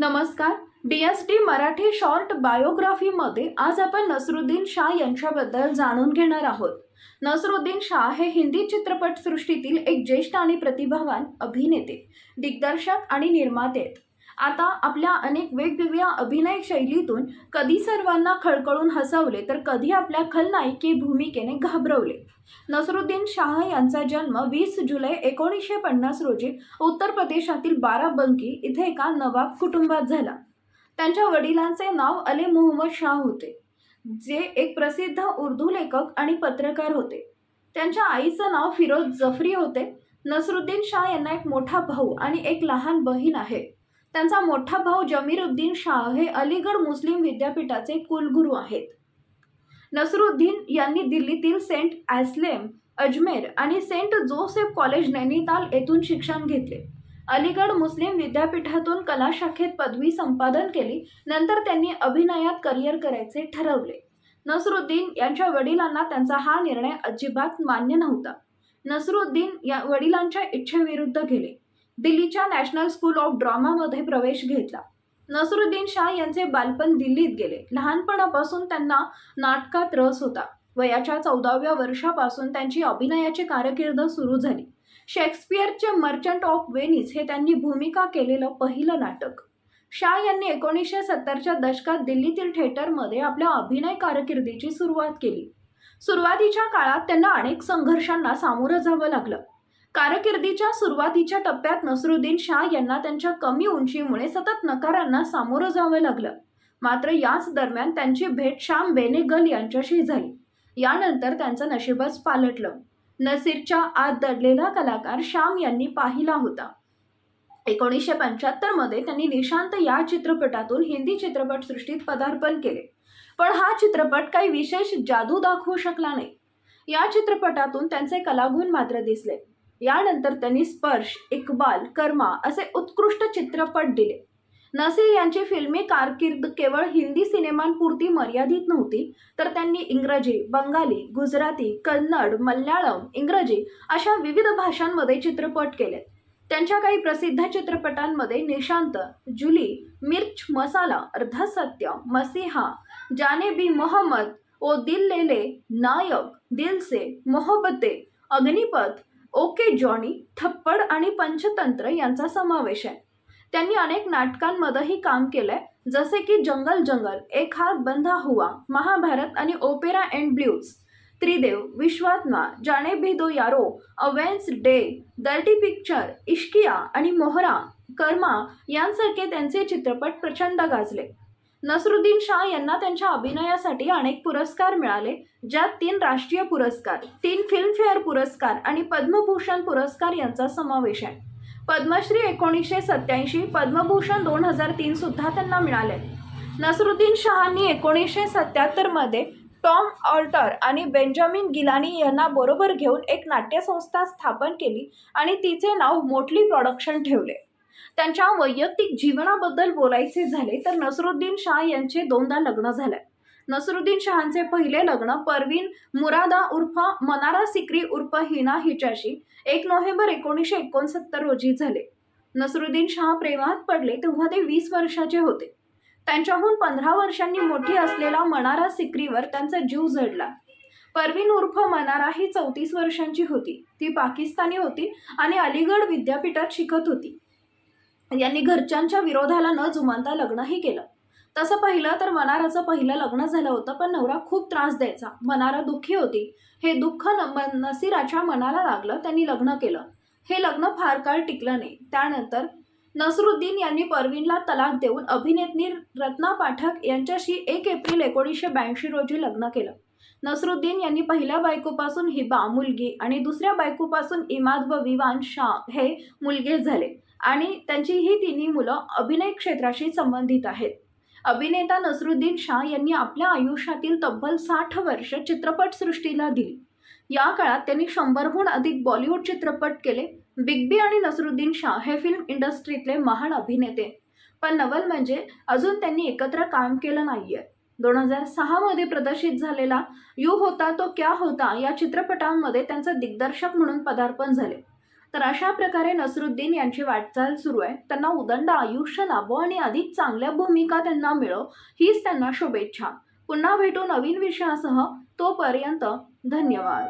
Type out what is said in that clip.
नमस्कार. D S T Marathi short बायोग्राफीमध्ये आज आपण नसरुद्दीन शाह यांच्याबद्दल जाणून घेणार आहोत. नसरुद्दीन शाह हे हिंदी चित्रपटसृष्टीतील एक ज्येष्ठ आणि प्रतिभावान अभिनेते दिग्दर्शक आणि निर्माते आहेत. आता आपल्या अनेक वेगवेगळ्या अभिनय शैलीतून कधी सर्वांना खळखळून हसवले तर कधी आपल्या खलनायकी भूमिकेने घाबरवले. नसरुद्दीन शाह यांचा जन्म वीस जुलै एकोणीसशे पन्नास रोजी उत्तर प्रदेशातील बाराबंकी इथे एका नवाब कुटुंबात झाला. त्यांच्या वडिलांचे नाव अले मोहम्मद शाह होते जे एक प्रसिद्ध उर्दू लेखक आणि पत्रकार होते. त्यांच्या आईचं नाव फिरोज जफरी होते. नसरुद्दीन शाह यांना एक मोठा भाऊ आणि एक लहान बहीण आहे. त्यांचा मोठा भाऊ जमीरुद्दीन शाह हे अलीगड मुस्लिम विद्यापीठाचे कुलगुरू आहेत. नसरुद्दीन यांनी दिल्लीतील सेंट ॲस्लेम अजमेर आणि सेंट जोसेफ कॉलेज नैनिताल येथून शिक्षण घेतले. अलीगड मुस्लिम विद्यापीठातून कला शाखेत पदवी संपादन केली नंतर त्यांनी अभिनयात करिअर करायचे ठरवले. नसरुद्दीन यांच्या वडिलांना त्यांचा हा निर्णय अजिबात मान्य नव्हता. नसरुद्दीन या वडिलांच्या इच्छेविरुद्ध गेले. दिल्लीच्या नॅशनल स्कूल ऑफ ड्रामामध्ये प्रवेश घेतला. नसरुद्दीन शाह यांचे बालपण दिल्लीत गेले. लहानपणापासून त्यांना नाटकात रस होता. वयाच्या चौदाव्या वर्षापासून त्यांची अभिनयाची कारकीर्द सुरू झाली. शेक्सपियरचे मर्चंट ऑफ वेनिस हे त्यांनी भूमिका केलेलं पहिलं नाटक. शाह यांनी एकोणीसशे सत्तरच्या दशकात दिल्लीतील थिएटरमध्ये आपल्या अभिनय कारकिर्दीची सुरुवात केली. सुरुवातीच्या काळात त्यांना अनेक संघर्षांना सामोरं जावं लागलं. कारकिर्दीच्या सुरुवातीच्या टप्प्यात नसरुद्दीन शाह यांना त्यांच्या कमी उंचीमुळे सतत नकारांना सामोरं जावं लागलं. मात्र याच दरम्यान त्यांची भेट श्याम बेनेगल यांच्याशी झाली. यानंतर त्यांचं नशीबच पालटलं. नसीरच्या आत दडलेला कलाकार श्याम यांनी पाहिला होता. एकोणीसशे पंच्याहत्तरमध्ये त्यांनी निशांत या चित्रपटातून हिंदी चित्रपटसृष्टीत पदार्पण केले. पण हा चित्रपट काही विशेष जादू दाखवू शकला नाही. या चित्रपटातून त्यांचे कलागुण मात्र दिसले. यानंतर त्यांनी स्पर्श इक्बाल कर्मा असे उत्कृष्ट चित्रपट दिले. नसीर यांची फिल्मी कारकीर्द केवळ हिंदी सिनेमांपुरती मर्यादित नव्हती तर त्यांनी इंग्रजी बंगाली गुजराती कन्नड मल्याळम इंग्रजी अशा विविध भाषांमध्ये चित्रपट केले. त्यांच्या काही प्रसिद्ध चित्रपटांमध्ये निशांत जुली मिर्च मसाला अर्धसत्य मसीहा जाने बी मोहम्मद ओ दिल लेले नायक दिल से मोहब्बते अग्निपथ ओके जॉनी थप्पड आणि पंचतंत्र यांचा समावेश आहे. त्यांनी अनेक नाटकांमध्येही काम केलंय जसे की जंगल जंगल एक हात बंधा हुआ महाभारत आणि ओपेरा अँड ब्ल्यूज त्रिदेव विश्वात्मा Jaane Bhi Do Yaaro a Wednesday dirty picture Ishqiya आणि मोहरा कर्मा यांसारखे त्यांचे चित्रपट प्रचंड गाजले. नसरुद्दीन शाह यांना त्यांच्या अभिनयासाठी अनेक पुरस्कार मिळाले ज्यात तीन राष्ट्रीय पुरस्कार तीन फिल्मफेअर पुरस्कार आणि पद्मभूषण पुरस्कार यांचा समावेश आहे. पद्मश्री एकोणीसशे सत्याऐंशी पद्मभूषण दोन हजार तीन सुद्धा त्यांना मिळाले. नसरुद्दीन शहांनी एकोणीसशे सत्याहत्तरमध्ये टॉम ऑल्टर आणि बेंजामिन गिलानी यांना बरोबर घेऊन एक नाट्यसंस्था स्थापन केली आणि तिचे नाव मोटली प्रॉडक्शन ठेवले. त्यांच्या वैयक्तिक जीवनाबद्दल बोलायचे झाले तर नसरुद्दीन शाह यांचे दोनदा लग्न झाले. नसरुद्दीन शहांचे पहिले लग्न परवीन मुरादा उर्फ मनारा सिक्री उर्फ हिना हिच्याशी एक नोव्हेंबर एकोणीसशे एकोणसत्तर रोजी झाले. नसरुद्दीन शाह प्रेमात पडले तेव्हा ते वीस वर्षाचे होते. त्यांच्याहून पंधरा वर्षांनी मोठी असलेला मनारा सिक्रीवर त्यांचा जीव जडला परवीन उर्फ मनारा ही चौतीस वर्षांची होती. ती पाकिस्तानी होती आणि अलीगड विद्यापीठात शिकत होती. यांनी घरच्यांच्या विरोधाला न जुमानता लग्नही केलं. तसं पाहिलं तर मनाराचं पहिलं लग्न झालं होतं पण नवरा खूप त्रास द्यायचा. मनारा दुःखी होती. हे दुःख न नसीराच्या मनाला लागलं त्यांनी लग्न केलं. हे लग्न फार काळ टिकलं नाही. त्यानंतर नसरुद्दीन यांनी परवीनला तलाक देऊन अभिनेत्री रत्ना पाठक यांच्याशी एक एप्रिल एकोणीसशे ब्याऐंशी रोजी लग्न केलं. नसरुद्दीन यांनी पहिल्या बायकोपासून हिबा मुलगी आणि दुसऱ्या बायकोपासून इमाद व विवान शाह हे मुलगे झाले. आणि त्यांची ही तिन्ही मुलं अभिनय क्षेत्राशी संबंधित आहेत. अभिनेता नसरुद्दीन शाह यांनी आपल्या आयुष्यातील तब्बल साठ वर्ष चित्रपटसृष्टीला दिली. या काळात त्यांनी शंभरहून अधिक बॉलिवूड चित्रपट केले. बिग बी आणि नसरुद्दीन शाह हे फिल्म इंडस्ट्रीतले महान अभिनेते. पण नवल म्हणजे अजून त्यांनी एकत्र काम केलं नाही आहे दोन हजार सहामध्ये प्रदर्शित झालेला यू होता तो क्या होता या चित्रपटांमध्ये त्यांचं दिग्दर्शक म्हणून पदार्पण झाले. तर अशा प्रकारे नसरुद्दीन यांची वाटचाल सुरू आहे. त्यांना उदंड आयुष्य लाभो आणि अधिक चांगल्या भूमिका त्यांना मिळो हीच त्यांना शुभेच्छा. पुन्हा भेटू नवीन विषयासह तोपर्यंत धन्यवाद.